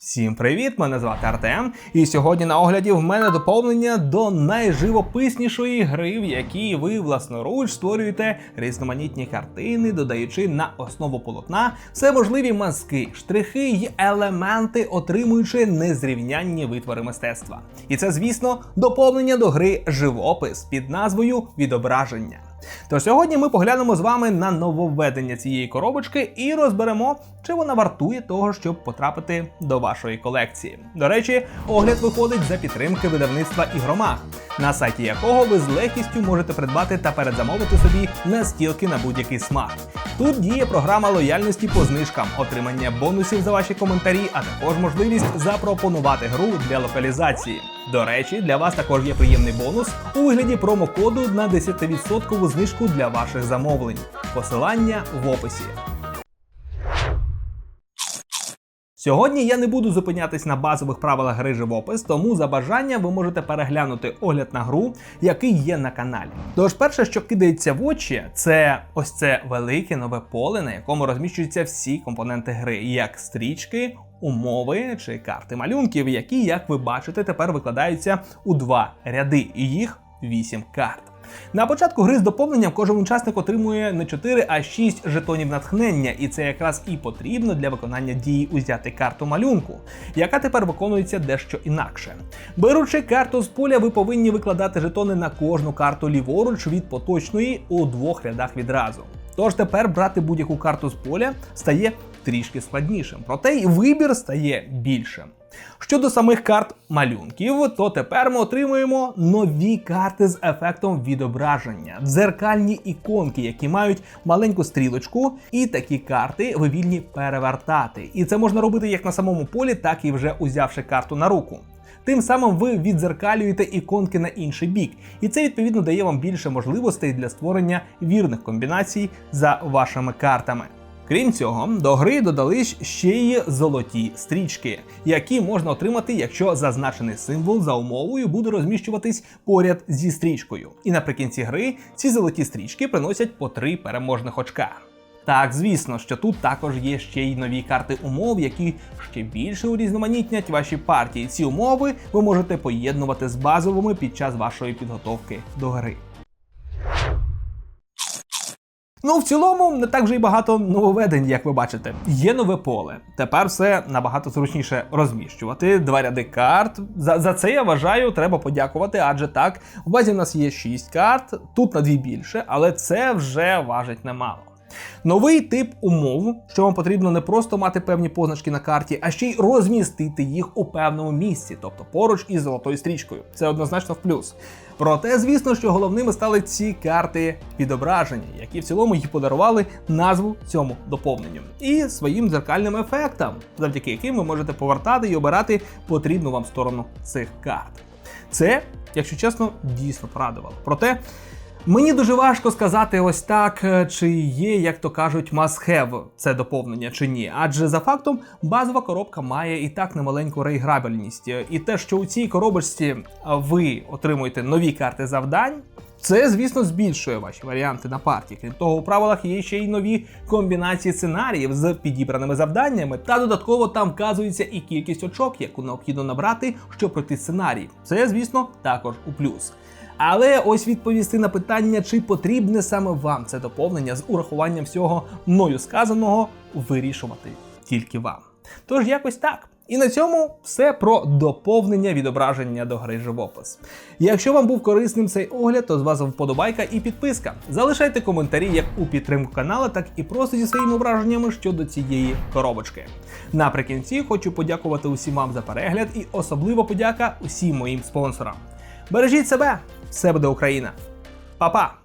Всім привіт! Мене звати Артем, і сьогодні на огляді в мене доповнення до найживописнішої гри, в якій ви власноруч створюєте різноманітні картини, додаючи на основу полотна все можливі мазки, штрихи й елементи, отримуючи незрівнянні витвори мистецтва. І це, звісно, доповнення до гри живопис під назвою Відображення. Тож сьогодні ми поглянемо з вами на нововведення цієї коробочки і розберемо, чи вона вартує того, щоб потрапити до вашої колекції. До речі, огляд виходить за підтримки видавництва Ігромах, на сайті якого ви з легкістю можете придбати та передзамовити собі настілки на будь-який смак. Тут діє програма лояльності по знижкам, отримання бонусів за ваші коментарі, а також можливість запропонувати гру для локалізації. До речі, для вас також є приємний бонус у вигляді промокоду на 10% знижку для ваших замовлень. Посилання в описі. Сьогодні я не буду зупинятись на базових правилах гри живопис, тому за бажання ви можете переглянути огляд на гру, який є на каналі. Тож, перше, що кидається в очі, це ось це велике нове поле, на якому розміщуються всі компоненти гри, як стрічки, умови чи карти малюнків, які, як ви бачите, тепер викладаються у два ряди, і їх вісім карт. На початку гри з доповненням кожен учасник отримує не 4, а 6 жетонів натхнення, і це якраз і потрібно для виконання дії узяти карту малюнку, яка тепер виконується дещо інакше. Беручи карту з поля, ви повинні викладати жетони на кожну карту ліворуч від поточної у двох рядах відразу. Тож тепер брати будь-яку карту з поля стає трішки складнішим, проте й вибір стає більшим. Щодо самих карт малюнків, то тепер ми отримуємо нові карти з ефектом відображення, дзеркальні іконки, які мають маленьку стрілочку, і такі карти ви вільні перевертати. І це можна робити як на самому полі, так і вже узявши карту на руку. Тим самим ви відзеркалюєте іконки на інший бік, і це відповідно дає вам більше можливостей для створення вірних комбінацій за вашими картами. Крім цього, до гри додали ще й золоті стрічки, які можна отримати, якщо зазначений символ за умовою буде розміщуватись поряд зі стрічкою. І наприкінці гри ці золоті стрічки приносять по три переможних очка. Так, звісно, що тут також є ще й нові карти умов, які ще більше урізноманітнять ваші партії. Ці умови ви можете поєднувати з базовими під час вашої підготовки до гри. Ну, в цілому, не так вже й багато нововведень, як ви бачите. Є нове поле. Тепер все набагато зручніше розміщувати. Два ряди карт. За, за це я вважаю, треба подякувати, адже так, У базі в нас є 6 карт, тут на дві більше, але це вже важить немало. Новий тип умов, що вам потрібно не просто мати певні позначки на карті, а ще й розмістити їх у певному місці, тобто поруч із золотою стрічкою. Це однозначно в плюс. Проте, звісно, що головними стали ці карти відображення, які в цілому їй подарували назву цьому доповненню, і своїм дзеркальним ефектам, завдяки яким ви можете повертати і обирати потрібну вам сторону цих карт. Це, якщо чесно, дійсно порадувало. Проте. Мені дуже важко сказати ось так, е, чи є, як то кажуть, must-have це доповнення чи ні. Адже за фактом базова коробка має і так немаленьку реіграбельність. І те, що у цій коробочці ви отримуєте нові карти завдань. Це, звісно, збільшує ваші варіанти на партії. Крім того, у правилах є ще й нові комбінації сценаріїв з підібраними завданнями, та додатково там вказується і кількість очок, яку необхідно набрати, щоб пройти сценарій. Це, звісно, також у плюс. Але ось відповісти на питання, чи потрібне саме вам це доповнення з урахуванням всього мною сказаного, вирішувати тільки вам. Тож якось так. І на цьому все про доповнення відображення до гри живопис. Якщо вам був корисним цей огляд, то з вас вподобайка і підписка. Залишайте коментарі як у підтримку каналу, так і просто зі своїми враженнями щодо цієї коробочки. Наприкінці хочу подякувати усім вам за перегляд і особливо подяка усім моїм спонсорам. Бережіть себе, все буде Україна. Па-па!